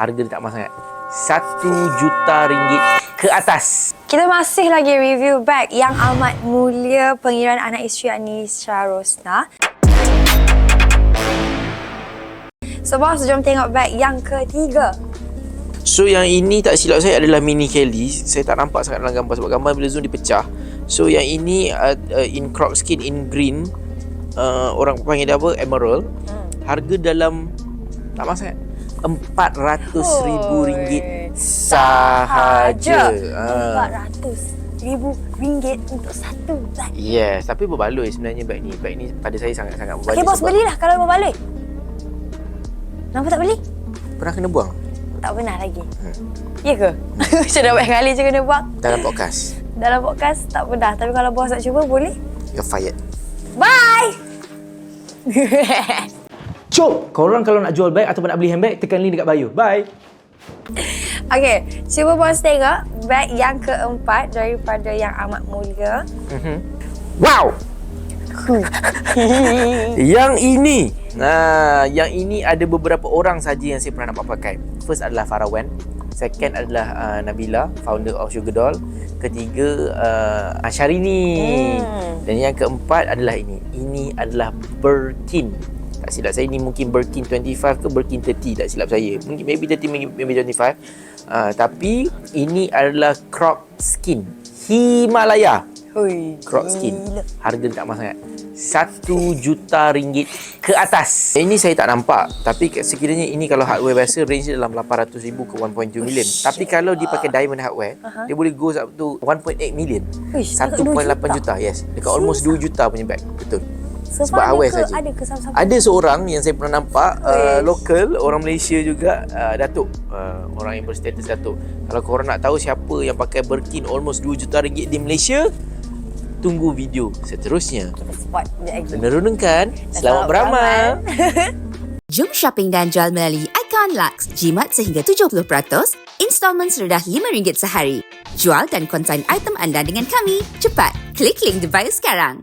Harga dia tak mahal sangat. Satu juta ringgit ke atas. Kita masih lagi review bag yang amat mulia pengiran anak isteri Anisha Rosna. So, bos, jom tengok bag yang ketiga. So yang ini tak silap saya adalah mini Kelly. Saya tak nampak sangat dalam gambar sebab gambar bila zoom dia pecah. So yang ini uh, uh, in crop skin in green. Uh, orang panggil dia apa? Emerald. Harga dalam tak mahal sangat. RM400,000 ringgit sahaja. Ah. RM400,000 ringgit untuk satu bag. Yes, tapi berbaloi sebenarnya bag ni. Bag ni pada saya sangat-sangat berbaloi. Okay, bos, belilah kalau berbaloi. Kenapa tak beli? Pernah kena buang Tak pernah lagi. Ya ke? Macam dah banyak kali je kena buat. dalam podcast. Dalam podcast tak pernah. Tapi kalau bos nak cuba, boleh. You're fired. Bye! Cop! Korang kalau nak jual bag ataupun nak beli handbag, tekan link dekat bio. Bye! okay, cuba bos tengok bag yang keempat daripada yang amat mulia. Wow! yang ini Nah, yang ini ada beberapa orang saja yang saya pernah nampak pakai. First adalah Farah Wan. Second adalah uh, Nabila, founder of Sugar Doll. Ketiga uh, Asharini. Hmm. Dan yang keempat adalah ini. Ini adalah Birkin. Tak silap saya ini mungkin Birkin 25 ke Birkin 30 tak silap saya. Mungkin maybe 30 maybe maybe 25. Uh, tapi ini adalah crop skin Himalaya Hui, crop skin. Harga tak mahal sangat. Satu juta ringgit ke atas. Ini saya tak nampak. Tapi sekiranya ini kalau hardware biasa, range dia dalam 800 ribu ke 1.2 million. Tapi kalau dia pakai diamond hardware, Aha. dia boleh go up to 1.8 million. Uish, dekat 2 1.8 juta. juta. yes. Dekat almost 2 juta punya bag. Betul. So, Sebab ada awal ke, saja. Ada ke sama-sama? Ada seorang yang saya pernah nampak uh, lokal orang Malaysia juga uh, Datuk uh, orang yang berstatus Datuk. Kalau korang nak tahu siapa yang pakai Birkin almost 2 juta ringgit di Malaysia, tunggu video seterusnya. Spot je lagi. Menerunkan selamat beramal. Jom shopping dan jual melalui Icon Lux. Jimat sehingga 70%, installment serendah RM5 sehari. Jual dan konsign item anda dengan kami. Cepat, klik link di bio sekarang.